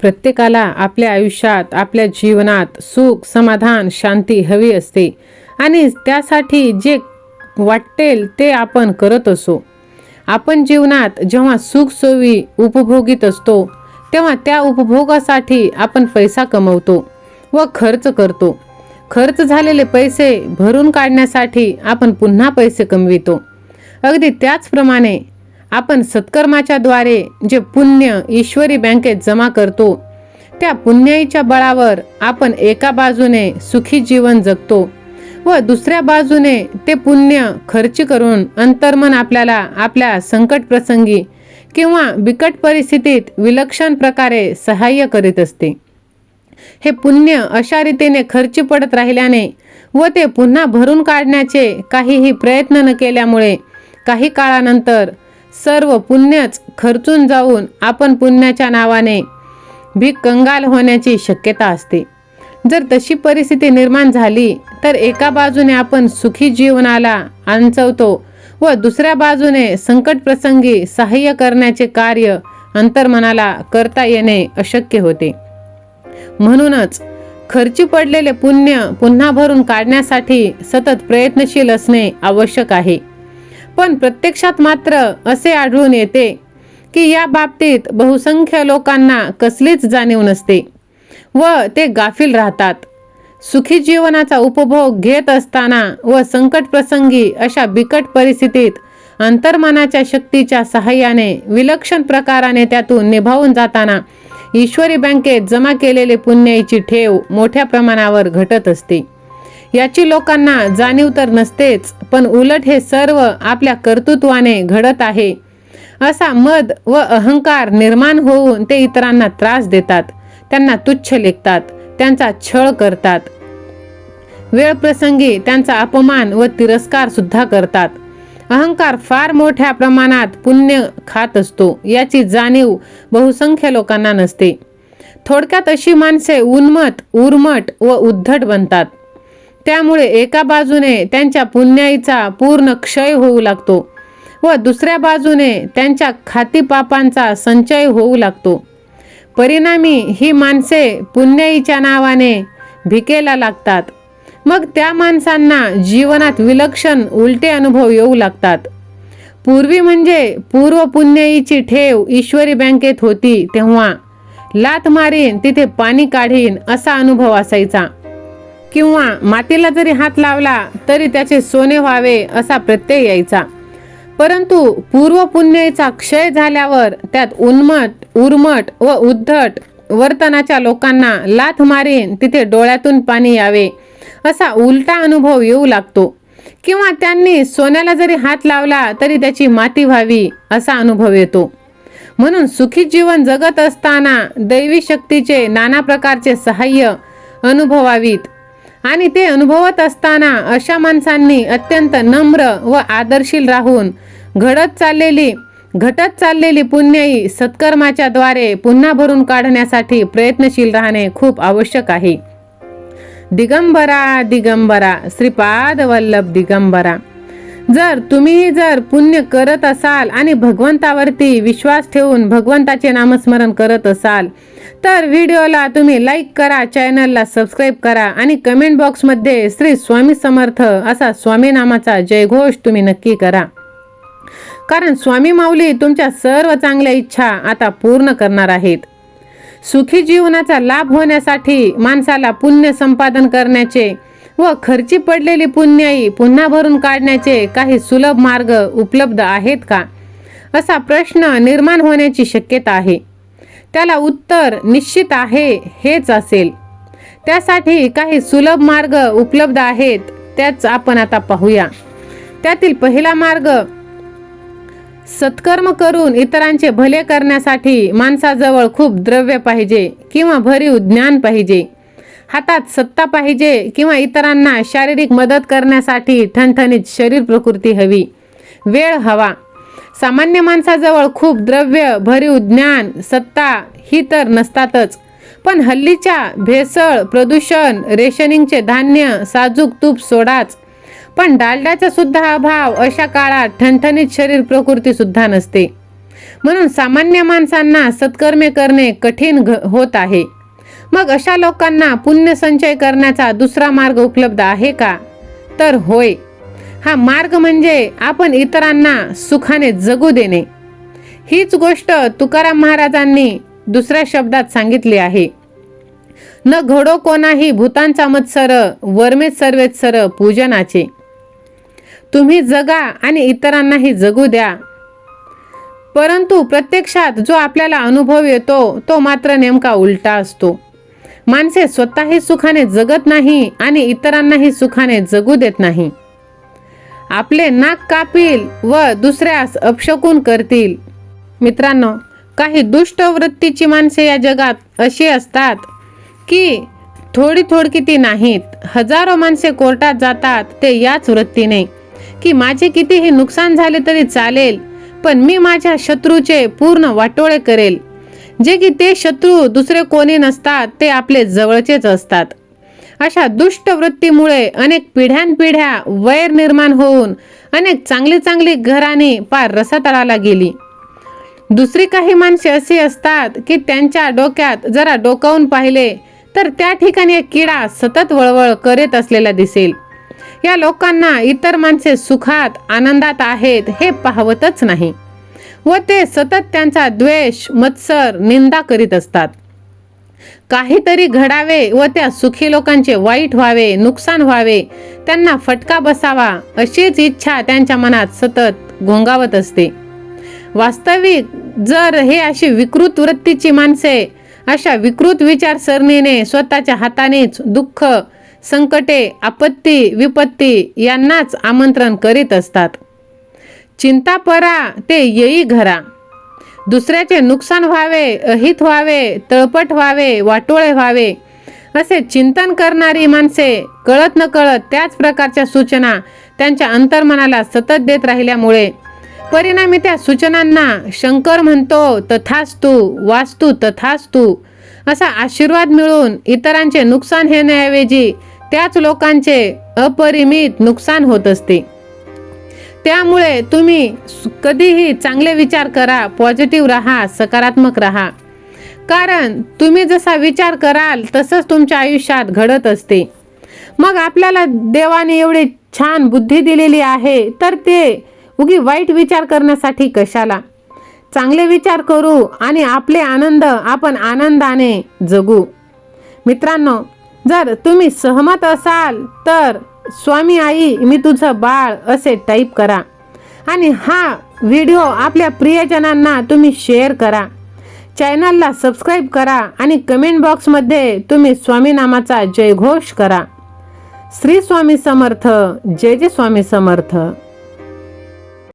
प्रत्येकाला आपल्या आयुष्यात आपल्या जीवनात सुख समाधान शांती हवी असते. आणि त्यासाठी जे वाटेल ते आपण करत असो. आपण जीवनात जेव्हा सुख सोयी उपभोगीत असतो तेव्हा त्या उपभोगासाठी आपण पैसा कमवतो व खर्च करतो. खर्च झालेले पैसे भरून काढण्यासाठी आपण पुन्हा पैसे कमवितो. अगदी त्याचप्रमाणे आपण सत्कर्माच्या द्वारे जे पुण्य ईश्वरी बँकेत जमा करतो त्या पुण्याईच्या बळावर आपण एका बाजूने सुखी जीवन जगतो व दुसऱ्या बाजूने ते पुण्य खर्च करून अंतर्मन आपल्याला आपल्या संकट प्रसंगी किंवा बिकट परिस्थितीत विलक्षण प्रकारे सहाय्य करीत असते. हे पुण्य अशा रीतीने खर्ची पडत राहिल्याने व ते पुन्हा भरून काढण्याचे काहीही प्रयत्न न केल्यामुळे काही काळानंतर सर्व पुण्यच खर्चून जाऊन आपण पुण्याच्या नावाने भीक कंगाल होण्याची शक्यता असते. जर तशी परिस्थिती निर्माण झाली तर एका बाजूने आपण सुखी जीवनाला अंचवतो व दुसऱ्या बाजूने संकट प्रसंगी सहाय्य करण्याचे कार्य अंतर्मनाला करता येणे अशक्य होते. म्हणूनच खर्ची पडलेले पुण्य पुन्हा भरून काढण्यासाठी सतत प्रयत्नशील असणे आवश्यक आहे. पण प्रत्यक्षात मात्र असे आढळून येते की या बाबतीत बहुसंख्य लोकांना कसलीच जाणीव नसते व ते गाफील राहतात. सुखी जीवनाचा उपभोग घेत असताना व संकट प्रसंगी अशा बिकट परिस्थितीत अंतर्मनाच्या शक्तीच्या सहाय्याने विलक्षण प्रकाराने त्यातून निभावून जाताना ईश्वरी बँकेत जमा केलेले पुण्याईची ठेव मोठ्या प्रमाणावर घटत असते. याची लोकांना जाणीव तर नसतेच पण उलट हे सर्व आपल्या कर्तृत्वाने घडत आहे. असा मद व अहंकार निर्माण होऊन ते इतरांना त्रास देतात त्यांना तुच्छ लेखतात त्यांचा छळ करतात. वेळ प्रसंगी त्यांचा अपमान व तिरस्कार सुद्धा करतात. अहंकार फार मोठ्या प्रमाणात पुण्य खात असतो याची जाणीव बहुसंख्य लोकांना नसते. थोडक्यात अशी माणसे उन्मत उर्मट व उद्धट बनतात. त्यामुळे एका बाजूने त्यांच्या पुण्याईचा पूर्ण क्षय होऊ लागतो व दुसऱ्या बाजूने त्यांच्या खातीपापांचा संचय होऊ लागतो. परिणामी ही माणसे पुण्याईच्या नावाने भिकेला लागतात. मग त्या माणसांना जीवनात विलक्षण उलटे अनुभव येऊ लागतात. पूर्वी म्हणजे पूर्व पुण्याईची ठेव ईश्वरी बँकेत होती तेव्हा लात मारीन तिथे पाणी काढीन असा अनुभव असायचा. किंवा मातीला जरी हात लावला तरी त्याचे सोने व्हावे असा प्रत्यय यायचा. परंतु पूर्वपुण्याचा क्षय झाल्यावर त्यात उन्मट उर्मट व उद्धट वर्तनाच्या लोकांना लाथ मारीन तिथे डोळ्यातून पाणी यावे असा उलटा अनुभव येऊ लागतो. किंवा त्यांनी सोन्याला जरी हात लावला तरी त्याची माती व्हावी असा अनुभव येतो. म्हणून सुखी जीवन जगत असताना दैवी शक्तीचे नाना प्रकारचे सहाय्य अनुभवावीत. आणि ते अनुभवत असताना अशा माणसांनी अत्यंत नम्र व आदर्शील राहून घडत चाललेली घटत चाललेली पुण्यही सत्कर्माच्या द्वारे पुन्हा भरून काढण्यासाठी प्रयत्नशील राहणे खूप आवश्यक आहे. दिगंबरा दिगंबरा श्रीपाद वल्लभ दिगंबरा. जर तुम्ही जर पुण्य करत असाल आणि भगवंतावरती विश्वास ठेवून भगवंताचे नामस्मरण करत असाल तर व्हिडिओला तुम्ही लाईक करा चॅनलला सबस्क्राईब करा आणि कमेंट बॉक्समध्ये श्री स्वामी समर्थ असा स्वामी नामाचा जयघोष तुम्ही नक्की करा. कारण स्वामी माऊली तुमच्या सर्व चांगल्या इच्छा आता पूर्ण करणार आहेत. सुखी जीवनाचा लाभ होण्यासाठी माणसाला पुण्य संपादन करण्याचे व खर्ची पडलेली पुण्याई पुन्हा भरून काढण्याचे काही सुलभ मार्ग उपलब्ध आहेत का? असा प्रश्न निर्माण होण्याची शक्यता आहे. त्याला उत्तर निश्चित आहे हेच असेल. त्यासाठी काही सुलभ मार्ग उपलब्ध आहेत त्याच आपण आता पाहूया. त्यातील पहिला मार्ग सत्कर्म करून इतरांचे भले करण्यासाठी माणसाजवळ खूप द्रव्य पाहिजे किंवा भरीव ज्ञान पाहिजे. हातात सत्ता पाहिजे किंवा इतरांना शारीरिक मदत करण्यासाठी ठणठणीत शरीर प्रकृती हवी. वेळ हवा. सामान्य माणसाजवळ खूप द्रव्य भरीव ज्ञान सत्ता ही तर नसतातच. पण हल्लीच्या भेसळ प्रदूषण रेशनिंगचे धान्य साजूक तूप सोडाच. पण डालड्याचा सुद्धा अभाव अशा काळात ठणठणीत शरीर प्रकृती सुद्धा नसते. म्हणून सामान्य माणसांना सत्कर्मे करणे कठीण घ होत आहे. मग अशा लोकांना पुण्य संचय करण्याचा दुसरा मार्ग उपलब्ध आहे का? तर होय. हा मार्ग म्हणजे आपण इतरांना सुखाने जगू देणे. हीच गोष्ट तुकाराम महाराजांनी दुसऱ्या शब्दात सांगितली आहे. न घडो कोणाही भूतांचा मत्सर वर्मेत सर्वेत सर पूजनाचे. तुम्ही जगा आणि इतरांनाही जगू द्या. परंतु प्रत्यक्षात जो आपल्याला अनुभव येतो तो मात्र नेमका उलटा असतो. माणसे स्वतःही सुखाने जगत नाही आणि इतरांनाही सुखाने जगू देत नाही. आपले नाक कापील व दुसऱ्यास अपशकून करतील. मित्रांनो काही दुष्ट वृत्तीची माणसे या जगात अशी असतात की थोडी थोडकी ती नाहीत. हजारो माणसे कोर्टात जातात ते याच वृत्तीने की माझे कितीही नुकसान झाले तरी चालेल पण मी माझ्या शत्रूचे पूर्ण वाटोळे करेल. जे की ते शत्रू दुसरे कोणी नसतात ते आपले जवळचेच असतात. अशा दुष्ट वृत्तीमुळे अनेक पिढ्यानपिढ्या वैर निर्माण होऊन अनेक चांगली चांगली घराणी पार रसातळाला गेली. दुसरी काही माणसे अशी असतात की त्यांच्या डोक्यात जरा डोकावून पाहिले तर त्या ठिकाणी एक किडा सतत वळवळ करीत असलेला दिसेल. या लोकांना इतर माणसे सुखात आनंदात आहेत हे पाहवतच नाही. व ते सतत त्यांचा द्वेष मत्सर निंदा करीत असतात. काहीतरी घडावे व त्या सुखी लोकांचे वाईट व्हावे नुकसान व्हावे त्यांना फटका बसावा अशीच इच्छा त्यांच्या मनात सतत घोंगावत असते. वास्तविक जर हे अशी विकृत वृत्तीची माणसे अशा विकृत विचारसरणीने स्वतःच्या हातानेच दुःख संकटे आपत्ती विपत्ती यांनाच आमंत्रण करीत असतात. चिंता परा ते येई घरा. दुसऱ्याचे नुकसान व्हावे अहित व्हावे तळपट व्हावे वाटोळे व्हावे. असे चिंतन करणारी माणसे कळत न कळत त्याच प्रकारच्या सूचना त्यांच्या अंतर्मनाला सतत देत राहिल्यामुळे. परिणामी त्या सूचनांना शंकर म्हणतो तथास्तू वास्तू तथास्तू. असा आशीर्वाद मिळून इतरांचे नुकसान हेण्याऐवजी त्याच लोकांचे अपरिमित नुकसान होत असते. त्यामुळे तुम्ही कधीही चांगले विचार करा पॉझिटिव्ह राहा सकारात्मक राहा. कारण तुम्ही जसा विचार कराल तसंच तुमच्या आयुष्यात घडत असते. मग आपल्याला देवाने एवढी छान बुद्धी दिलेली आहे तर ते उगी वाईट विचार करण्यासाठी कशाला? चांगले विचार करू आणि आपले आनंद आपण आनंदाने जगू. मित्रांनो जर तुम्ही सहमत असाल तर स्वामी आई मी तुझं बाळ असे टाईप करा. आणि हा व्हिडिओ आपल्या प्रियजनांना तुम्ही शेअर करा. चॅनलला सबस्क्राईब करा आणि कमेंट बॉक्समध्ये तुम्ही स्वामीनामाचा जयघोष करा. श्री स्वामी समर्थ जय जय स्वामी समर्थ.